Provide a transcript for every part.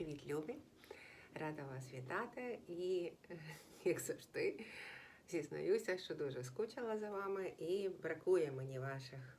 Привіт, любі! Рада вас вітати і, як завжди, зізнаюся, що дуже скучила за вами і бракує мені ваших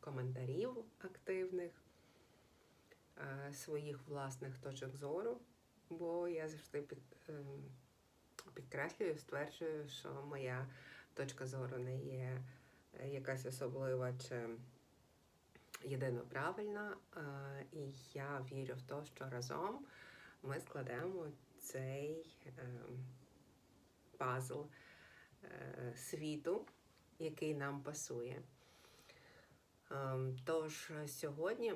коментарів активних, своїх власних точок зору, бо я завжди під, ем, підкреслюю, стверджую, що моя точка зору не є е, якась особлива чи єдино правильна, е, і я вірю в те, що разом ми складемо цей е, пазл е, світу, який нам пасує. Тож сьогодні,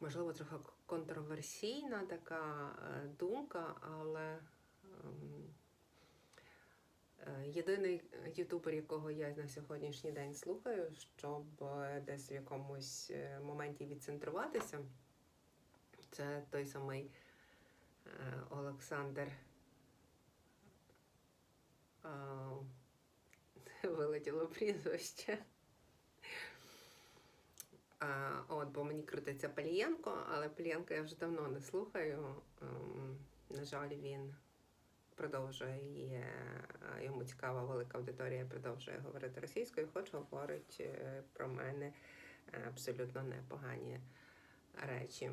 можливо, трохи контроверсійна така думка, але Єдиний ютубер, якого я на сьогоднішній день слухаю, щоб е, десь в якомусь е, моменті відцентруватися, це той самий е, Олександр. Вилетіло прізвище. От, бо мені крутиться Палієнко, але Палієнко я вже давно не слухаю. Ем, На жаль, він продовжує е, йому цікава велика аудиторія, продовжує говорити російською, хоч говорить е, про мене е, абсолютно непогані речі.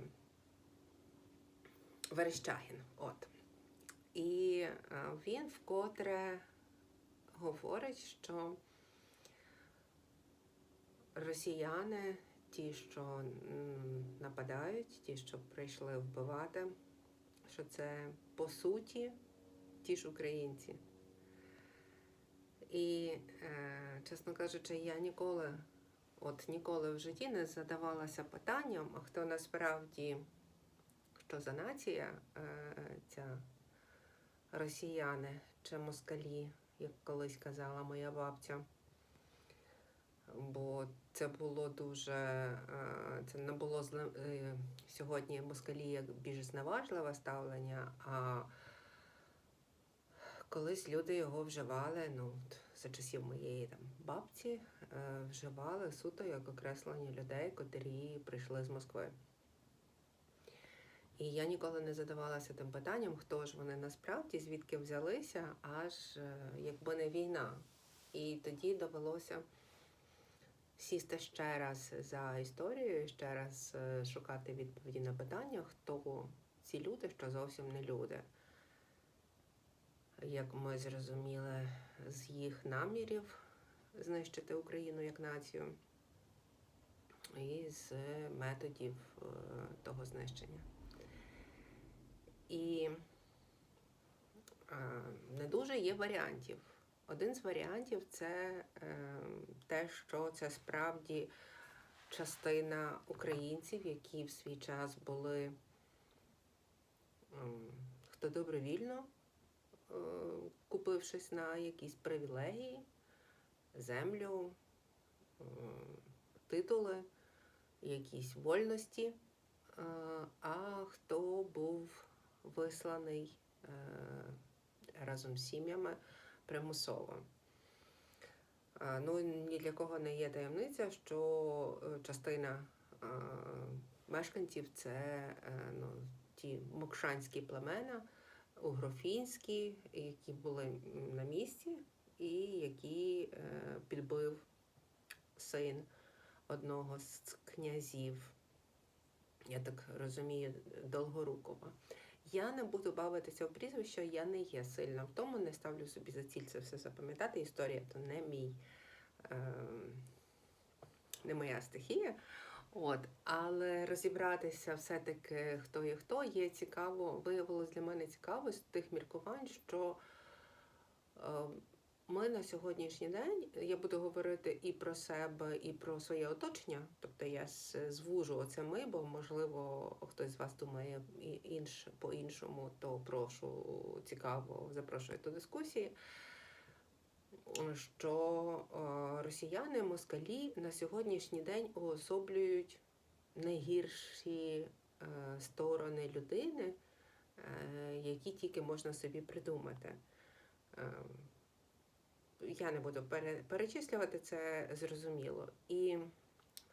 Верещагін. От. І він вкотре говорить, що росіяни, ті, що нападають, ті, що прийшли вбивати, що це по суті ті ж українці. І, е, чесно кажучи, я ніколи, от ніколи в житті не задавалася питанням, а хто насправді, що за нація, е, ця росіяни чи москалі, як колись казала моя бабця. Бо це було дуже, е, це не було сьогодні москалі як більш зневажливе ставлення, а колись люди його вживали, ну, за часів моєї там бабці, е, вживали суто як окреслення людей, котрі прийшли з Москви. І я ніколи не задавалася тим питанням, хто ж вони насправді, звідки взялися, аж е, якби не війна. І тоді довелося сісти ще раз за історією, ще раз е, шукати відповіді на питання, хто ці люди, що зовсім не люди як ми зрозуміли, з їх намірів знищити Україну як націю і з методів е, того знищення. І е, не дуже є варіантів. Один з варіантів це е, те, що це справді частина українців, які в свій час були хто добровільно купившись на якісь привілегії, землю, е, титули, якісь вольності, е, а хто був висланий е, разом з сім'ями примусово. Е, Ну, ні для кого не є таємниця, що е, частина е, мешканців це е, ну, ті мокшанські племена, угрофінські, які були на місці, і які е, підбив син одного з князів, я так розумію, Долгорукова. Я не буду бавитися в прізвище, я не є сильна в тому, не ставлю собі за ціль це все запам'ятати. Історія то не мій, е, не моя стихія. От, але розібратися все-таки хто є хто є цікаво, виявилось для мене цікаво з тих міркувань, що е, ми на сьогоднішній день, я буду говорити і про себе, і про своє оточення, тобто я звужу оце ми, бо можливо хтось з вас думає інш, по-іншому, то прошу цікаво, запрошую до дискусії. Що е, росіяни, москалі на сьогоднішній день уособлюють найгірші е, сторони людини, е, які тільки можна собі придумати. Я не буду пере, перечислювати це зрозуміло. І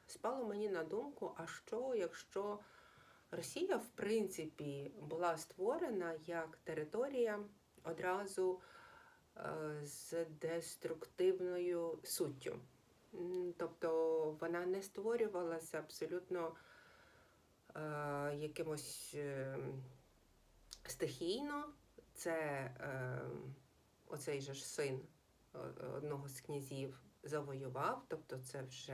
спало мені на думку, а що, якщо Росія, в принципі, була створена як територія одразу з деструктивною суттю. Тобто вона не створювалася абсолютно е, якимось е, стихійно. Це е, оцей же ж син е, одного з князів завоював, тобто це вже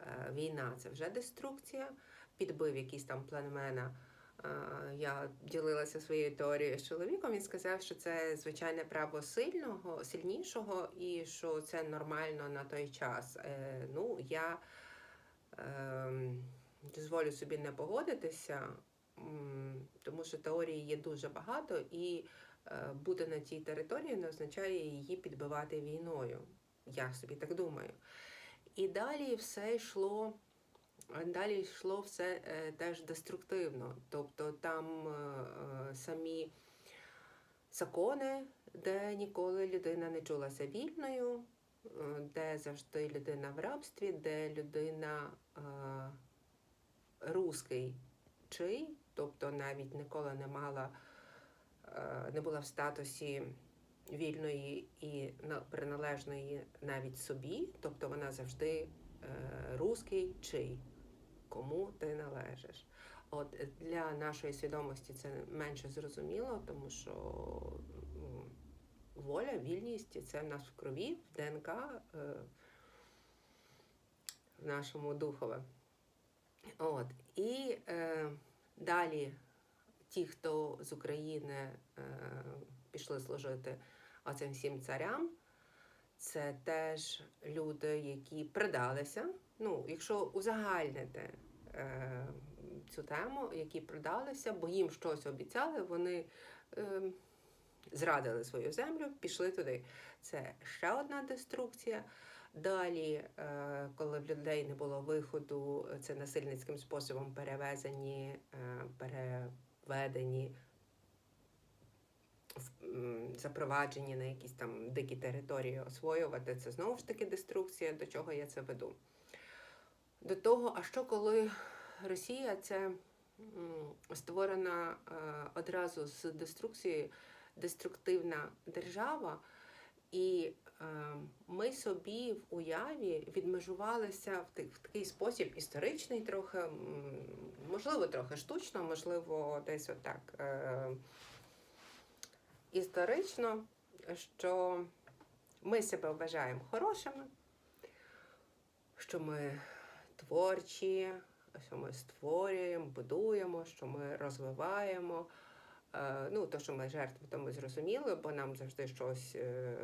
е, війна, це вже деструкція, підбив якісь там племена. Е, Я ділилася своєю теорією з чоловіком. Він сказав, що це звичайне право сильного, сильнішого, і що це нормально на той час. Е, Ну, я е, дозволю собі не погодитися, тому що теорій є дуже багато, і е, бути на тій території не означає її підбивати війною. Я собі так думаю. І далі все йшло. Далі йшло все е, теж деструктивно. Тобто там е, е, самі закони, де ніколи людина не чулася вільною, де завжди людина в рабстві, де людина руський чий, тобто навіть ніколи не мала, не була в статусі вільної і приналежної навіть собі, тобто вона завжди руський чий, кому ти належиш. От е, для нашої свідомості це менше зрозуміло, тому що воля, вільність це в нас в крові, в ДНК, е, в нашому духове. От. І е, далі ті, хто з України е, пішли служити оцим всім царям, це теж люди, які придалися. Ну, якщо узагальнити цю тему, які придалися, бо їм щось обіцяли, вони е, зрадили свою землю, пішли туди. Це ще одна деструкція. Далі, е, коли в людей не було виходу, це насильницьким способом перевезені, е, переведені, запроваджені на якісь там дикі території освоювати. Це знову ж таки деструкція, до чого я це веду. До того, а що коли Росія це створена е, одразу з деструкцією, деструктивна держава, і е, ми собі в уяві відмежувалися в, такий спосіб історичний, трохи, можливо, трохи штучно, можливо, десь отак е, історично, що ми себе вважаємо хорошими, що ми творчі, що ми створюємо, будуємо, що ми розвиваємо. Е, Ну, то, що ми жертви, то ми зрозуміли, бо нам завжди щось е,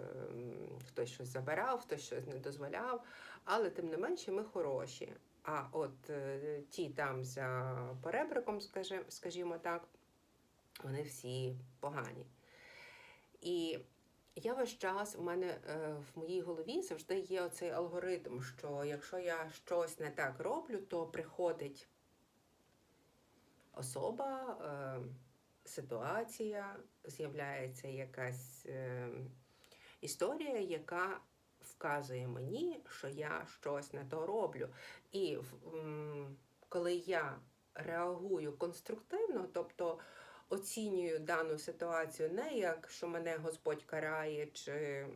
хтось щось забирав, хтось щось не дозволяв. Але тим не менше ми хороші. А от е, ті там за перебриком, скажімо так, вони всі погані. І я весь час у мене е, в моїй голові завжди є оцей алгоритм, що якщо я щось не так роблю, то приходить особа, е, ситуація, з'являється якась е, історія, яка вказує мені, що я щось не то роблю. І коли я реагую конструктивно, тобто оцінюю дану ситуацію не як що мене Господь карає, чи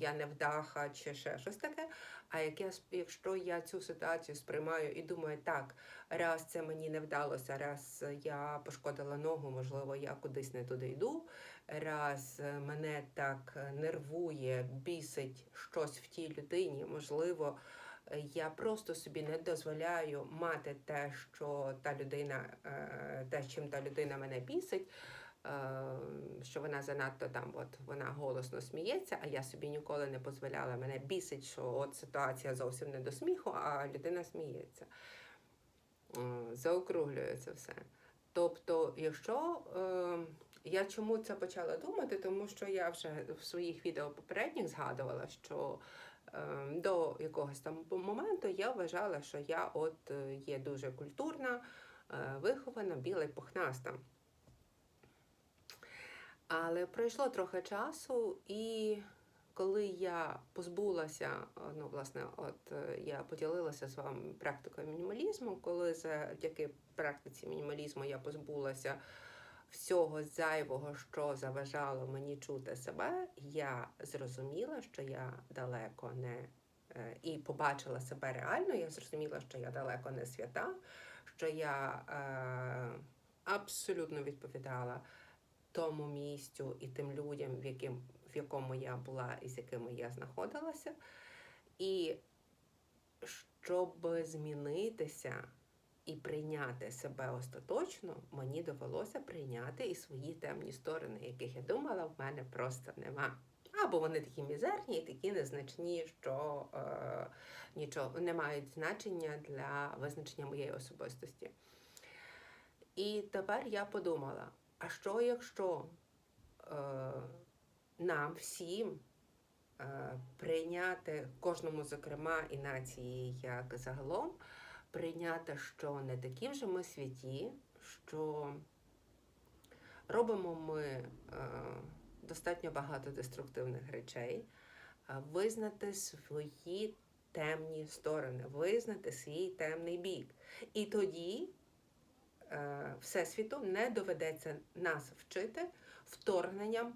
я невдаха, чи ще щось таке. А як я, якщо я цю ситуацію сприймаю і думаю, так, раз це мені не вдалося, раз я пошкодила ногу, можливо, я кудись не туди йду, раз мене так нервує, бісить щось в тій людині, можливо, я просто собі не дозволяю мати те, що та людина, е, те, чим та людина мене бісить. е, Що вона занадто там, от вона голосно сміється, а я собі ніколи не дозволяла. Мене бісить, що от ситуація зовсім не до сміху, а людина сміється. Е, Заокруглює це все. Тобто, якщо я чому це почала думати, тому що я вже в своїх відео попередніх згадувала, що до якогось там моменту я вважала, що я от е, є дуже культурна, е, вихована, біла й пухнаста. Але пройшло трохи часу, і коли я позбулася, е, ну, власне, от я поділилася з вами практикою мінімалізму, коли завдяки практиці мінімалізму я позбулася всього зайвого, що заважало мені чути себе, я зрозуміла, що я далеко не е, і побачила себе реально, я зрозуміла, що я далеко не свята, що я е, абсолютно відповідала тому місцю і тим людям, в, яким, в якому я була і з якими я знаходилася. І щоб змінитися і прийняти себе остаточно, мені довелося прийняти і свої темні сторони, яких я думала, в мене просто нема. Або вони такі мізерні і такі незначні, що е, нічого не мають значення для визначення моєї особистості. І тепер я подумала: а що якщо е, нам всім е, прийняти кожному, зокрема, і нації як загалом, прийняти, що не такі вже ми святі, що робимо ми е, достатньо багато деструктивних речей, е, визнати свої темні сторони, визнати свій темний бік. І тоді е, Всесвіту не доведеться нас вчити вторгненням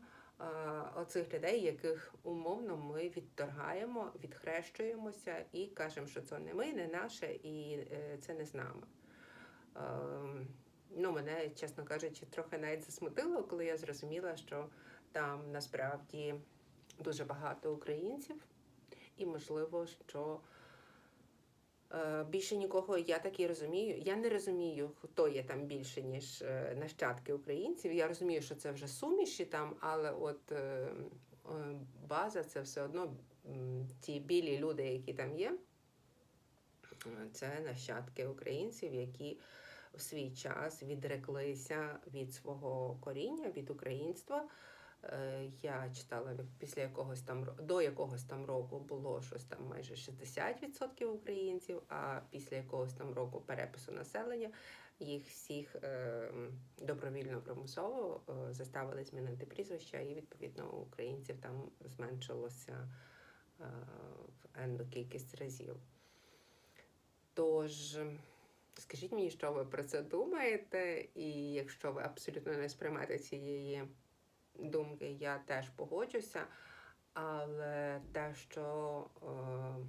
оцих людей, яких умовно ми відторгаємо, відхрещуємося і кажемо, що це не ми, не наше, і е, це не з нами. Е, Ну, мене, чесно кажучи, трохи навіть засмутило, коли я зрозуміла, що там насправді дуже багато українців, і можливо, що е, більше нікого я так і розумію. Я не розумію, хто є там більше, ніж е, нащадки українців. Я розумію, що це вже суміші там, але от е, е, база це все одно ті білі люди, які там є. е, Це нащадки українців, які в свій час відреклися від свого коріння, від українства. Е, Я читала після якогось там до якогось там року було щось там майже 60% українців, а після якогось там року перепису населення їх всіх е, добровільно примусово е, заставили змінити прізвища, і відповідно українців там зменшилося в енну кількість разів. Тож. Скажіть мені, що ви про це думаєте, і якщо ви абсолютно не сприймете цієї думки, я теж погоджуся. Але те, що е,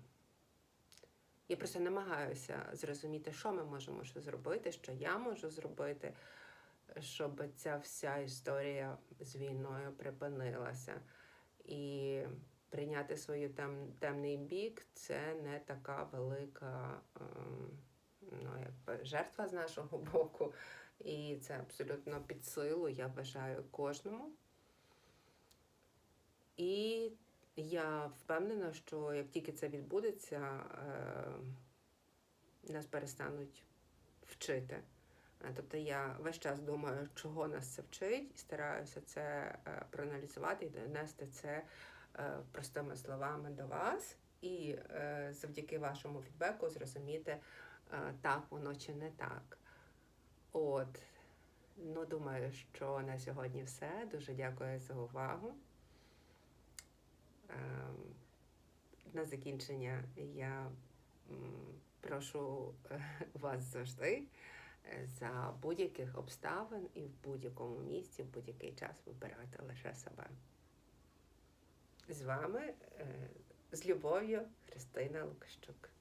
я просто намагаюся зрозуміти, що ми можемо ще зробити, що я можу зробити, щоб ця вся історія з війною припинилася. І прийняти свою тем, темний бік це не така велика. Е, ну, якби жертва з нашого боку, і це абсолютно під силу, я вважаю, кожному. І я впевнена, що як тільки це відбудеться, е, нас перестануть вчити. Е, Тобто я весь час думаю, чого нас це вчить, і стараюся це е, проаналізувати і донести це простими словами до вас. І завдяки вашому фідбеку зрозуміти, так воно чи не так. От, ну думаю, що на сьогодні все. Дуже дякую за увагу. Ем, На закінчення я прошу вас завжди е, за будь-яких обставин і в будь-якому місці, в будь-який час вибирати лише себе. З вами е, з любов'ю Христина Лукащук.